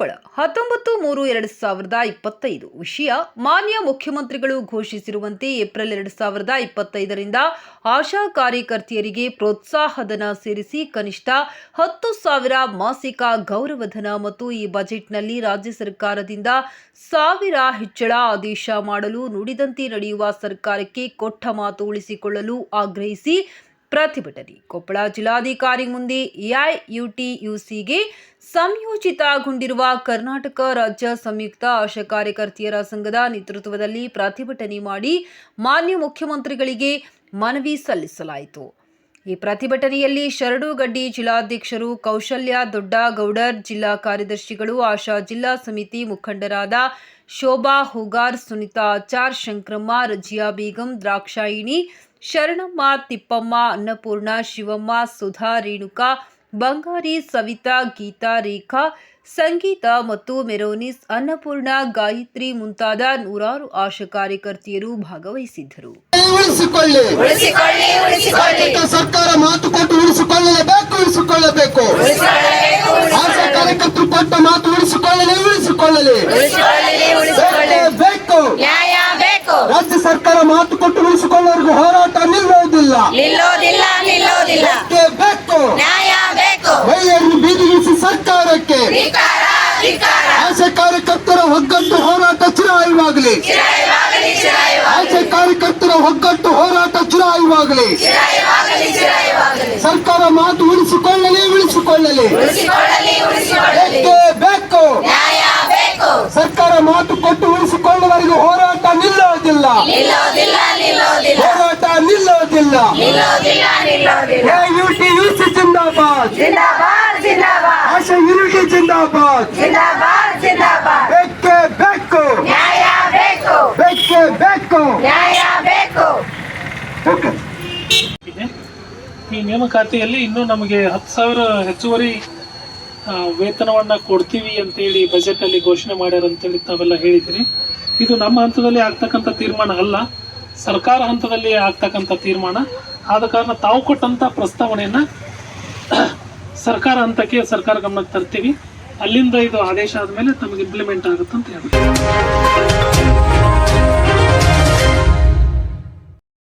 ಎರಡು ಸಾವಿರದ ಇಪ್ಪತ್ತೈದು. ವಿಷಯ, ಮಾನ್ಯ ಮುಖ್ಯಮಂತ್ರಿಗಳು ಘೋಷಿಸಿರುವಂತೆ ಏಪ್ರಿಲ್ ಎರಡು ಸಾವಿರದ ಇಪ್ಪತ್ತೈದರಿಂದ ಆಶಾ ಕಾರ್ಯಕರ್ತೆಯರಿಗೆ ಪ್ರೋತ್ಸಾಹಧನ ಸೇರಿಸಿ ಕನಿಷ್ಠ ಹತ್ತು ಸಾವಿರ ಮಾಸಿಕ ಗೌರವಧನ ಮತ್ತು ಈ ಬಜೆಟ್ನಲ್ಲಿ ರಾಜ್ಯ ಸರ್ಕಾರದಿಂದ ಸಾವಿರ ಹೆಚ್ಚಳ ಆದೇಶ ಮಾಡಲು ನುಡಿದಂತೆ ನಡೆಯುವ ಸರ್ಕಾರಕ್ಕೆ ಕೊಟ್ಟ ಮಾತು ಉಳಿಸಿಕೊಳ್ಳಲು ಆಗ್ರಹಿಸಿ ಪ್ರತಿಭಟನೆ. ಕೊಪ್ಪಳ ಜಿಲ್ಲಾಧಿಕಾರಿ ಮುಂದೆ ಎಐಯುಟಿಯುಸಿಗೆ ಸಂಯೋಜಿತಗೊಂಡಿರುವ ಕರ್ನಾಟಕ ರಾಜ್ಯ ಸಂಯುಕ್ತ ಆಶಾ ಕಾರ್ಯಕರ್ತೆಯರ ಸಂಘದ ನೇತೃತ್ವದಲ್ಲಿ ಪ್ರತಿಭಟನೆ ಮಾಡಿ ಮಾನ್ಯ ಮುಖ್ಯಮಂತ್ರಿಗಳಿಗೆ ಮನವಿ ಸಲ್ಲಿಸಲಾಯಿತು. ಈ ಪ್ರತಿಭಟನೆಯಲ್ಲಿ ಶರಡುಗಡ್ಡಿ ಜಿಲ್ಲಾಧ್ಯಕ್ಷರು ಕೌಶಲ್ಯ ದೊಡ್ಡ ಗೌಡರ್ ಜಿಲ್ಲಾ ಕಾರ್ಯದರ್ಶಿಗಳು, ಆಶಾ ಜಿಲ್ಲಾ ಸಮಿತಿ ಮುಖಂಡರಾದ ಶೋಭಾ ಹುಗಾರ್, ಸುನಿತಾ ಆಚಾರ್, ಶಂಕ್ರಮ್ಮ, ರಜಿಯಾ ಬೇಗಂ, ದ್ರಾಕ್ಷಾಯಿಣಿ, ಶರಣಮ್ಮ, ತಿಪ್ಪಮ್ಮ, ಅನ್ನಪೂರ್ಣ, ಶಿವಮ್ಮ, ಸುಧಾ, ರೇಣುಕಾ, ಬಂಗಾರಿ, ಸವಿತಾ, ಗೀತಾ, ರೇಖಾ, ಸಂಗೀತ ಮತ್ತು ಮೆರೋನಿಸ್, ಅನ್ನಪೂರ್ಣ, ಗಾಯತ್ರಿ ಮುಂತಾದ ನೂರಾರು ಆಶಾ ಕಾರ್ಯಕರ್ತೆಯರು ಭಾಗವಹಿಸಿದ್ದರು. ಉಳಿಸಿಕೊಳ್ಳಿ. ಸರ್ಕಾರ ಮಾತು ಕೊಟ್ಟು ಉಳಿಸಿಕೊಳ್ಳಲೇಬೇಕು ಉಳಿಸಿಕೊಳ್ಳಬೇಕು. ಆಶಾ ಕಾರ್ಯಕರ್ತರು ಕೊಟ್ಟ ಮಾತು ಉಳಿಸಿಕೊಳ್ಳಲಿ ಉಳಿಸಿಕೊಳ್ಳಲಿ. ಉಳಿಸಿಕೊಳ್ಳಲಿ ಉಳಿಸಿಕೊಳ್ಳಿ ಬೇಕೇ ರಾಜ್ಯ ಸರ್ಕಾರ ಮಾತು ಕೊಟ್ಟು ಉಳಿಸಿಕೊಳ್ಳೋರ್ಗು ಹೋರಾಟ ನಿಲ್ಲುವುದಿಲ್ಲ ನಿಲ್ಲೋದಿಲ್ಲ ನಿಲ್ಲೋದಿಲ್ಲ. ಬೇಕೇ ವೈಯರನ್ನು ಬೀದಿಗಿಳಿಸಿ ಸರ್ಕಾರಕ್ಕೆ. ಆಶಾ ಕಾರ್ಯಕರ್ತರ ಒಗ್ಗಟ್ಟು ಹೋರಾಟ ಚಿರಾಯವಾಗಲಿ. ಆಶಾ ಕಾರ್ಯಕರ್ತರ ಒಗ್ಗಟ್ಟು ಹೋರಾಟ ಚಿರಾಯುವಾಗಲಿ. ಸರ್ಕಾರ ಮಾತು ಉಳಿಸಿಕೊಳ್ಳಲಿ ಉಳಿಸಿಕೊಳ್ಳಲಿ. ಬೇಕೇ. ಸರ್ಕಾರ ಮಾತು ಕೊಟ್ಟು ಉಳಿಸಿಕೊಳ್ಳುವವರೆಗೂ ಹೋರಾಟ ನಿಲ್ಲೋದಿಲ್ಲ. ಹೋರಾಟ ನಿಲ್ಲೋದಿಲ್ಲ. ಯುಟಿ ಯುಸಿ ಜಿಂದಾಬಾದ್. ಆಶಾ ಯುನಿಟಿ ಜಿಂದಾಬಾದ್ ಬೇಕೇ ಬೇಕು ನ್ಯಾಯ ಬೇಕು ಬೇಕೇ ಬೇಕು ನ್ಯಾಯ ಬೇಕು ಓಕೆ ಈ ನೇಮಕಾತಿಯಲ್ಲಿ ಇನ್ನೂ ನಮಗೆ ಹತ್ತು ಸಾವಿರ ಹೆಚ್ಚುವರಿ ವೇತನವನ್ನು ಕೊಡ್ತೀವಿ ಅಂತೇಳಿ ಬಜೆಟ್ ಅಲ್ಲಿ ಘೋಷಣೆ ಮಾಡ್ಯಾರ ಅಂತೇಳಿ ತಾವೆಲ್ಲ ಹೇಳಿದಿರಿ. ಇದು ನಮ್ಮ ಹಂತದಲ್ಲಿ ಆಗ್ತಕ್ಕಂಥ ತೀರ್ಮಾನ ಅಲ್ಲ, ಸರ್ಕಾರ ಹಂತದಲ್ಲಿ ಆಗ್ತಕ್ಕಂಥ ತೀರ್ಮಾನ. ಆದ ಕಾರಣ ತಾವು ಕೊಟ್ಟಂತ ಪ್ರಸ್ತಾವನೆಯನ್ನ ಸರ್ಕಾರ ಹಂತಕ್ಕೆ ಸರ್ಕಾರ ಗಮನಕ್ಕೆ ತರ್ತೀವಿ. ಅಲ್ಲಿಂದ ಇದು ಆದೇಶ ಆದಮೇಲೆ ತಮಗೆ ಇಂಪ್ಲಿಮೆಂಟ್ ಆಗುತ್ತೆ ಅಂತ ಹೇಳಿ